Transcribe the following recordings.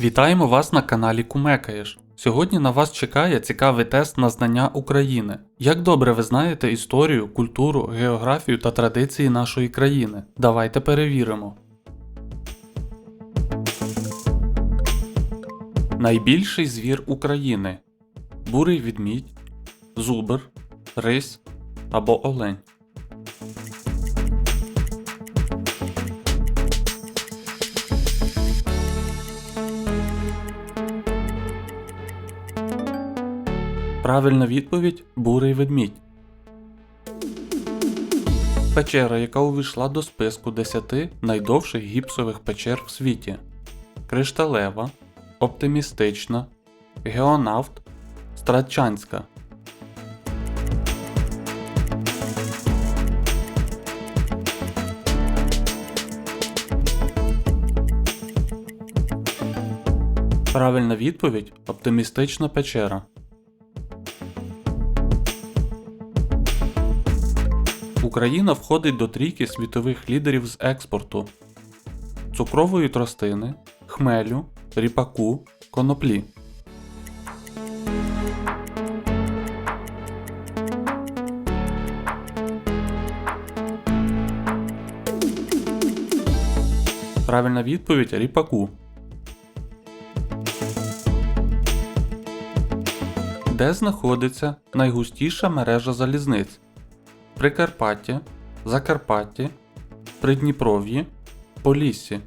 Вітаємо вас на каналі Кумекаєш. Сьогодні на вас чекає цікавий тест на знання України. Як добре ви знаєте історію, культуру, географію та традиції нашої країни? Давайте перевіримо. Найбільший звір України бурий відмідь, зубр, рись або олень. Правильна відповідь бурий ведмідь. Печера, яка увійшла до списку 10 найдовших гіпсових печер в світі. Кришталева, Оптимістична, Геонавт, Стратчанська. Правильна відповідь Оптимістична печера. Україна входить до трійки світових лідерів з експорту цукрової тростини, хмелю, ріпаку, коноплі. Правильна відповідь ріпаку. Де знаходиться найгустіша мережа залізниць? Прикарпаття, Закарпаття, Придніпров'ї, Поліссі.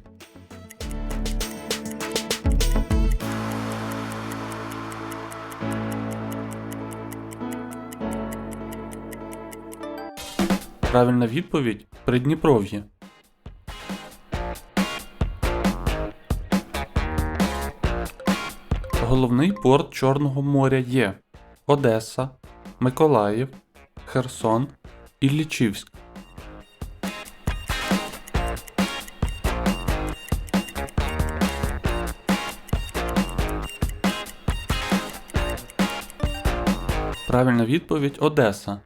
Правильна відповідь Придніпров'ї. Головний порт Чорного моря є Одеса, Миколаїв, Херсон, Іллічівськ. Правильна відповідь Одеса.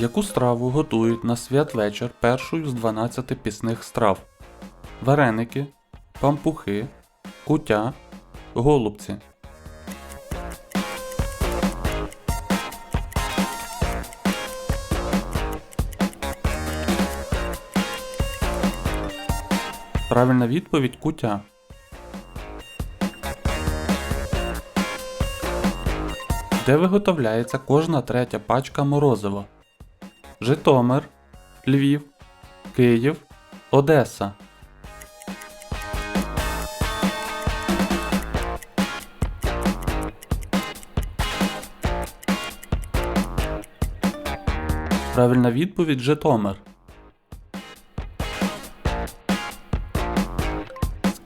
Яку страву готують на святвечір першою з 12 пісних страв? Вареники, пампухи, кутя, голубці. Правильна відповідь кутя. Де виготовляється кожна третя пачка морозива? Житомир, Львів, Київ, Одеса. Правильна відповідь Житомир.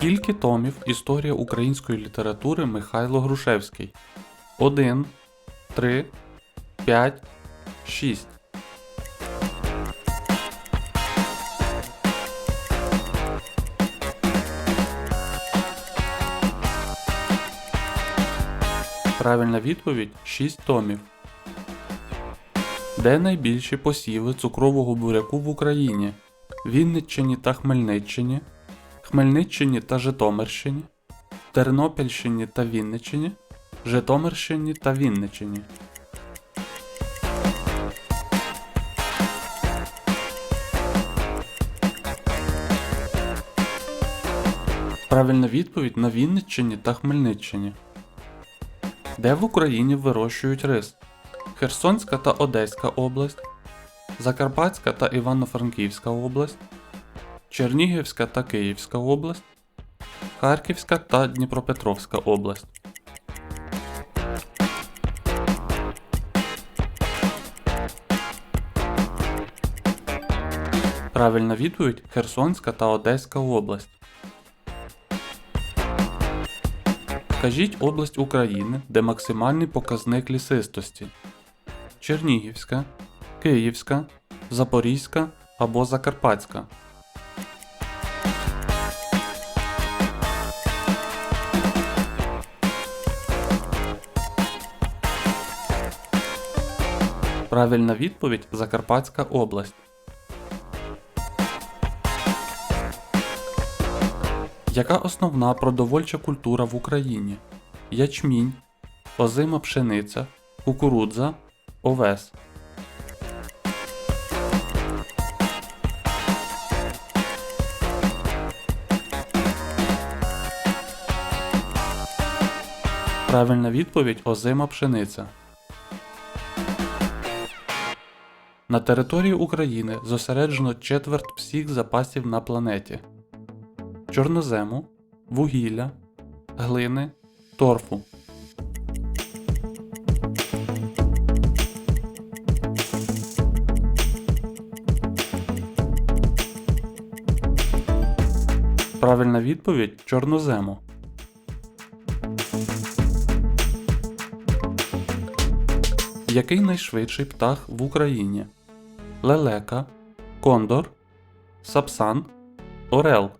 Скільки томів Історія української літератури Михайло Грушевський? 1, 3, 5, 6. Правильна відповідь 6 томів. Де найбільші посіви цукрового буряку в Україні? Вінниччині та Хмельниччині, Хмельниччині та Житомирщині, Тернопільщині та Вінниччині, Житомирщині та Вінниччині. Правильна відповідь на Вінниччині та Хмельниччині. Де в Україні вирощують рис? Херсонська та Одеська область, Закарпатська та Івано-Франківська область, Чернігівська та Київська область, Харківська та Дніпропетровська область. Правильна відповідь Херсонська та Одеська область. Вкажіть область України, де максимальний показник лісистості. Чернігівська, Київська, Запорізька або Закарпатська. Правильна відповідь Закарпатська область. Яка основна продовольча культура в Україні? Ячмінь, озима пшениця, кукурудза, овес. Правильна відповідь озима пшениця. На території України зосереджено четверть всіх запасів на планеті: чорнозему, вугілля, глини, торфу. Правильна відповідь чорнозему. Який найшвидший птах в Україні? Лелека, Кондор, Сапсан, Орел.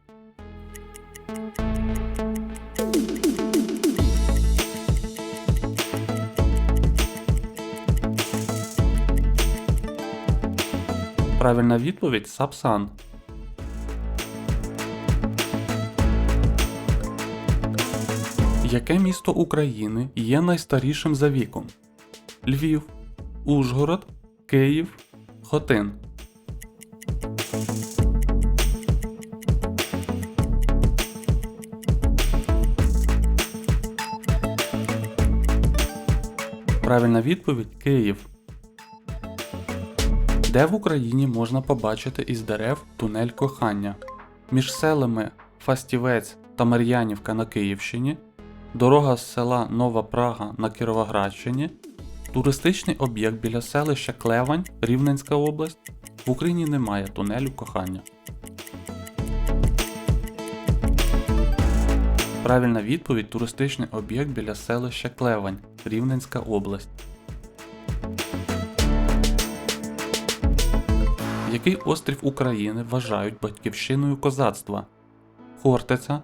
Правильна відповідь Сапсан. Яке місто України є найстарішим за віком? Львів, Ужгород, Київ, Хотин. Правильна відповідь Київ. Де в Україні можна побачити із дерев тунель кохання? Між селами Фастівець та Мар'янівка на Київщині, дорога з села Нова Прага на Кіровоградщині, туристичний об'єкт біля селища Клевань, Рівненська область. В Україні немає тунелю кохання. Правильна відповідь туристичний об'єкт біля селища Клевань, Рівненська область. Який острів України вважають батьківщиною козацтва? Хортиця,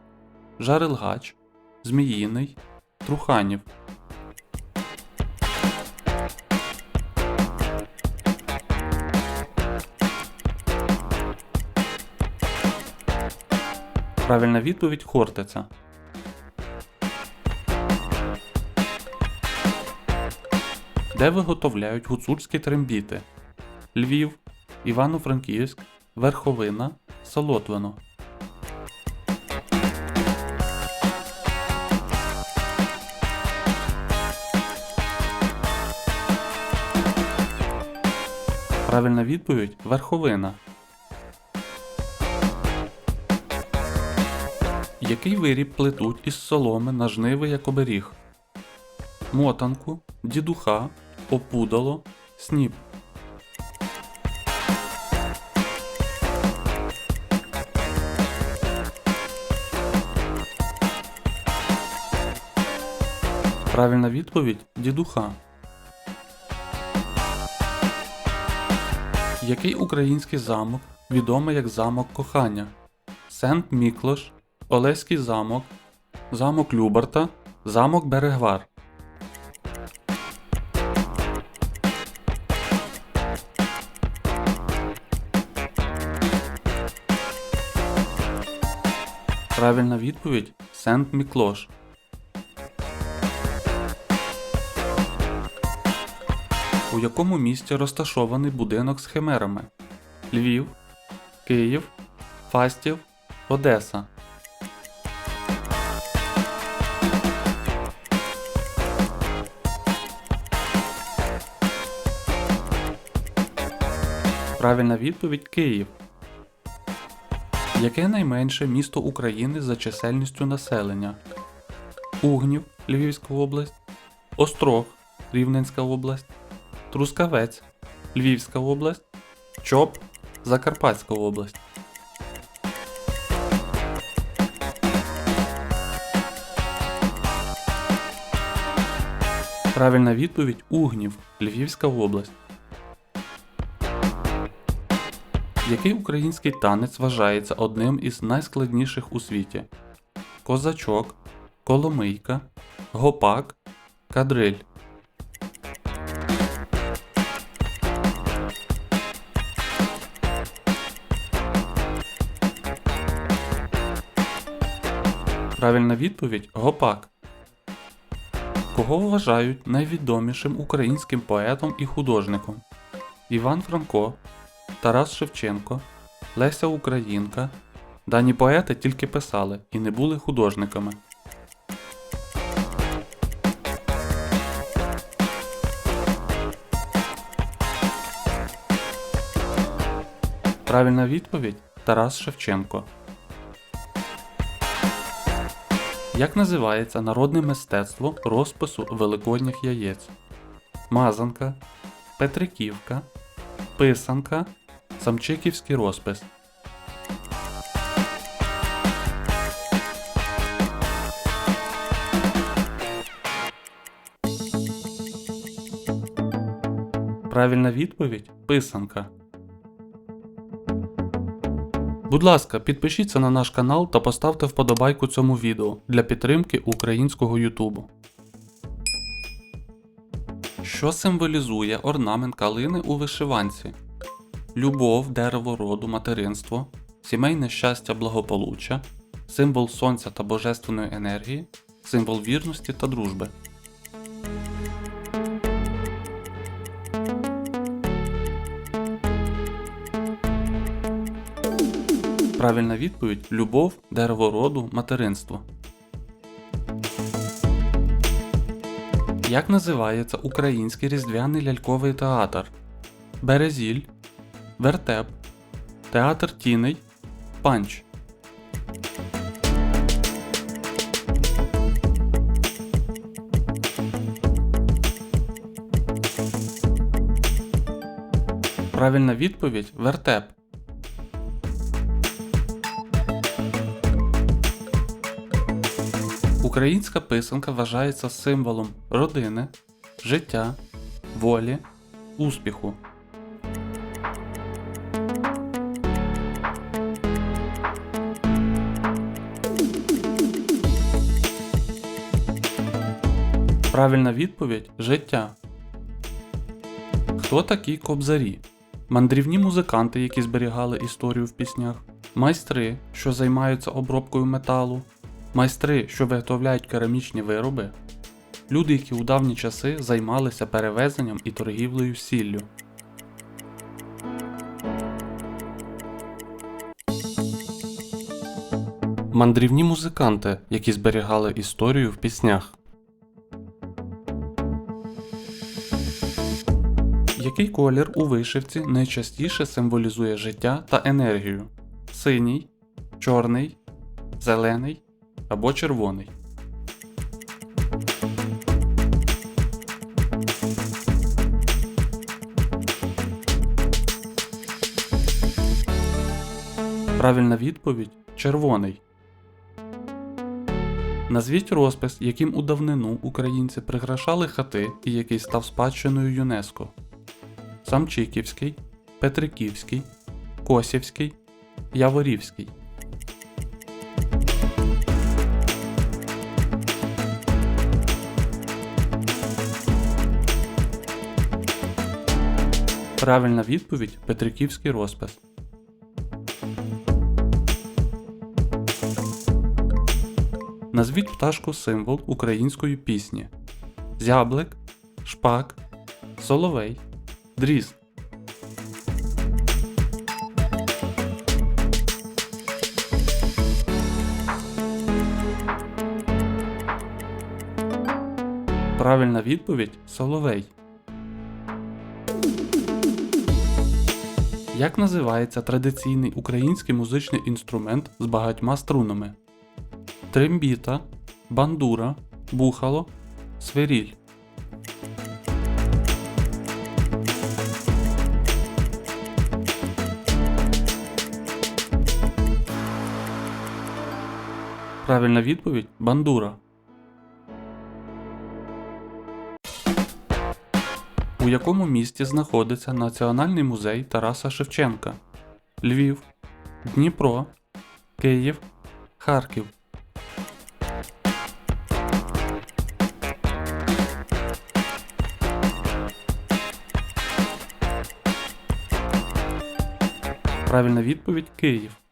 Жарилгач, Зміїний, Труханів. Правильна відповідь Хортиця. Де виготовляють гуцульські трембіти? Львів, Івано-Франківськ, Верховина, Солотвино. Правильна відповідь Верховина. Який виріб плетуть із соломи на жниви як оберіг? Мотанку, дідуха, опудало, сніп. Правильна відповідь дідуха. Який український замок відомий як замок кохання? Сент Міклош, Олеський замок, замок Любарта, замок Берегвар. Правильна відповідь Сент Міклош. У якому місті розташований будинок з химерами? Львів, Київ, Фастів, Одеса. Правильна відповідь Київ. Яке найменше місто України за чисельністю населення? Угнів, Львівська область, Острог, Рівненська область, Трускавець, Львівська область, Чоп, Закарпатська область. Правильна відповідь Угнів, Львівська область. Який український танець вважається одним із найскладніших у світі? Козачок, Коломийка, Гопак, Кадриль. Правильна відповідь Гопак. Кого вважають найвідомішим українським поетом і художником? Іван Франко, Тарас Шевченко, Леся Українка. Дані поети тільки писали і не були художниками. Правильна відповідь Тарас Шевченко. Як називається народне мистецтво розпису великодніх яєць? Мазанка, Петриківка, Писанка, Самчиківський розпис. Правильна відповідь Писанка. Будь ласка, підпишіться на наш канал та поставте вподобайку цьому відео для підтримки українського Ютубу. Що символізує орнамент калини у вишиванці? Любов, дерево роду, материнство, сімейне щастя, благополуччя, символ сонця та божественної енергії, символ вірності та дружби. Правильна відповідь любов, дерево роду, материнство. Як називається український різдвяний ляльковий театр? Березіль, Вертеп, Театр Тіней, Панч. Правильна відповідь Вертеп. Українська писанка вважається символом родини, життя, волі, успіху. Правильна відповідь життя. Хто такі кобзарі? Мандрівні музиканти, які зберігали історію в піснях, майстри, що займаються обробкою металу, майстри, що виготовляють керамічні вироби, люди, які у давні часи займалися перевезенням і торгівлею сіллю. Мандрівні музиканти, які зберігали історію в піснях. Який колір у вишивці найчастіше символізує життя та енергію? Синій, чорний, зелений або червоний. Правильна відповідь червоний. Назвіть розпис, яким у давнину українці прикрашали хати і який став спадщиною ЮНЕСКО. Самчиківський, Петриківський, Косівський, Яворівський. Правильна відповідь Петриківський розпис. Назвіть пташку символ української пісні. Зяблик, шпак, соловей, дрізд. Правильна відповідь соловей. Як називається традиційний український музичний інструмент з багатьма струнами? Трембіта, бандура, бухало, свиріль. Правильна відповідь бандура. У якому місті знаходиться Національний музей Тараса Шевченка? Львів, Дніпро, Київ, Харків. Правильна відповідь Київ.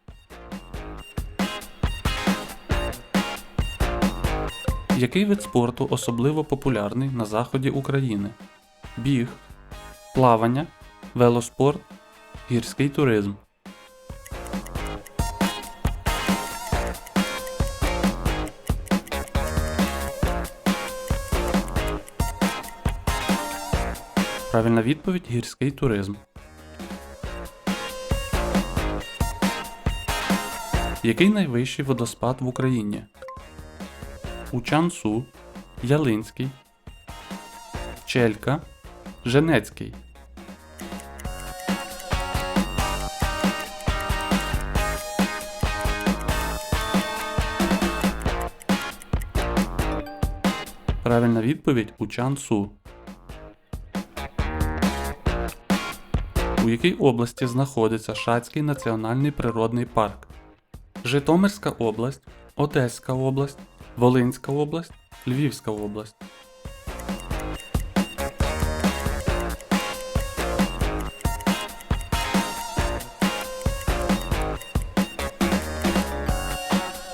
Який вид спорту особливо популярний на заході України? Біг, плавання, велоспорт, гірський туризм. Правильна відповідь гірський туризм. Який найвищий водоспад в Україні? Учансу, Ялинський, Челька, Женецький. Правильна відповідь Учансу. У якій області знаходиться Шацький національний природний парк? Житомирська область, Одеська область, Волинська область, Львівська область.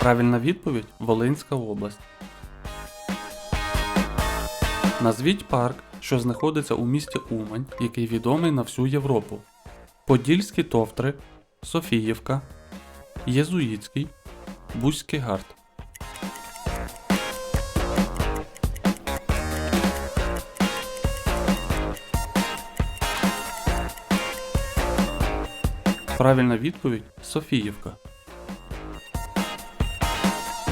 Правильна відповідь Волинська область. Назвіть парк, що знаходиться у місті Умань, який відомий на всю Європу. Подільські товтри, Софіївка, Єзуїцький, Бузький гард. Правильна відповідь Софіївка.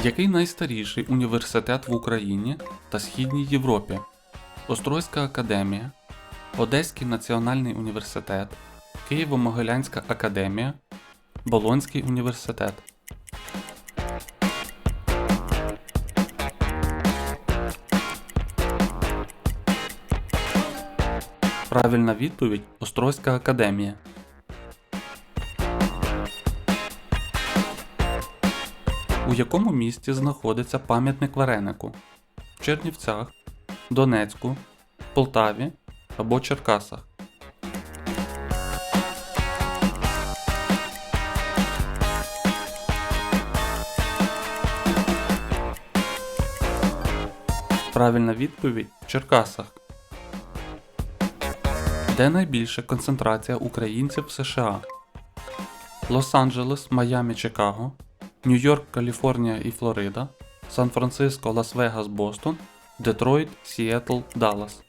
Який найстаріший університет в Україні та Східній Європі? Острозька академія, Одеський національний університет, Києво-Могилянська академія, Болонський університет. Правильна відповідь Острозька академія. У якому місті знаходиться пам'ятник Варенику? В Чернівцях, Донецьку, Полтаві або Черкасах. Правильна відповідь в Черкасах. Де найбільша концентрація українців в США? Лос-Анджелес, Майамі, Чикаго, Нью-Йорк, Каліфорнія і Флорида, Сан-Франциско, Лас-Вегас, Бостон, Детройт, Сіетл, Даллас.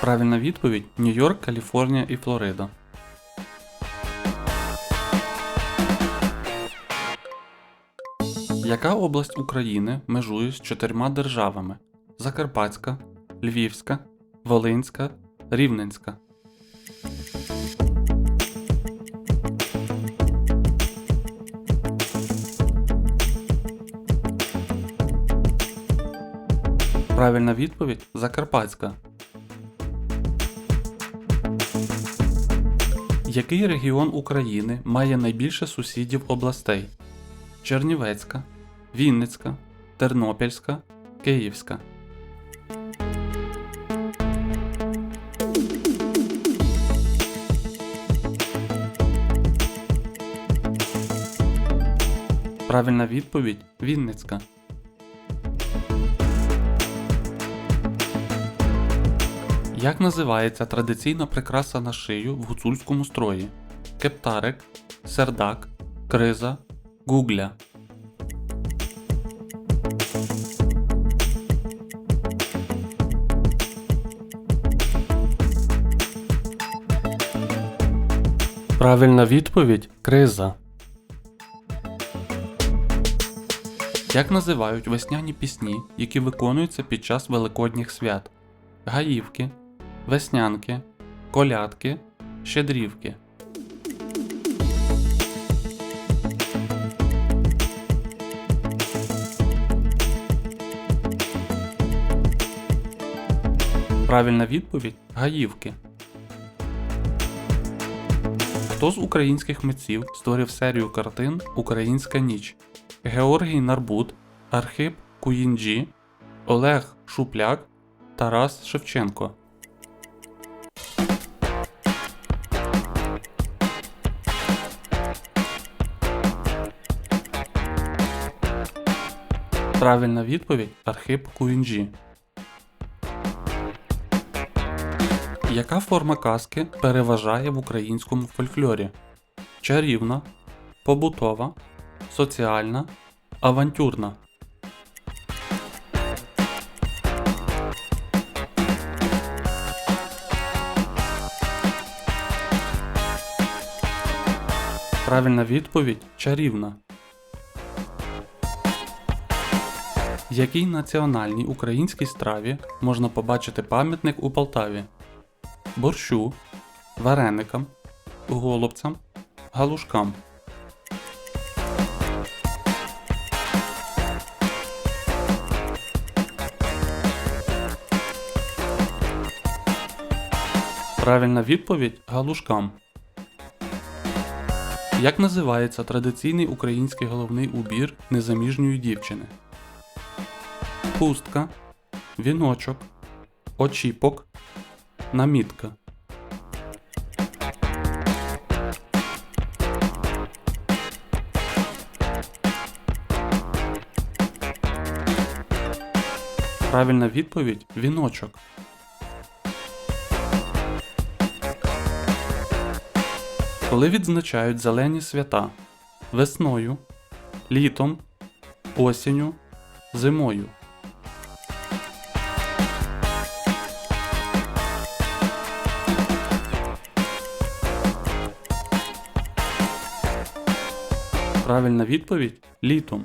Правильна відповідь Нью-Йорк, Каліфорнія і Флорида. Яка область України межує з чотирма державами: Закарпатська, Львівська, Волинська, Рівненська? Правильна відповідь Закарпатська. Який регіон України має найбільше сусідів областей? Чернівецька, Вінницька, Тернопільська, Київська. Правильна відповідь Вінницька. Як називається традиційна прикраса на шию в гуцульському строї? Кептарик, сердак, криза, гугля. Правильна відповідь криза. Як називають весняні пісні, які виконуються під час великодніх свят? Гаївки, веснянки, колядки, щедрівки. Правильна відповідь Гаївки. Хто з українських митців створив серію картин Українська ніч? Георгій Нарбут, Архип Куїнджі, Олег Шупляк, Тарас Шевченко. Правильна відповідь Архип Куінджі. Яка форма казки переважає в українському фольклорі? Чарівна, побутова, соціальна, авантюрна. Правильна відповідь чарівна. Якій національній українській страві можна побачити пам'ятник у Полтаві? Борщу, вареникам, голубцям, галушкам. Правильна відповідь галушкам. Як називається традиційний український головний убір незаміжньої дівчини? Хустка, віночок, очіпок, намітка. Правильна відповідь віночок. Коли відзначають зелені свята весною, літом, осінню, зимою. Правильна відповідь літом.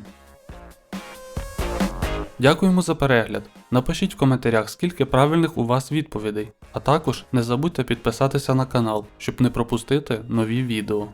Дякуємо за перегляд. Напишіть в коментарях, скільки правильних у вас відповідей, а також не забудьте підписатися на канал, щоб не пропустити нові відео.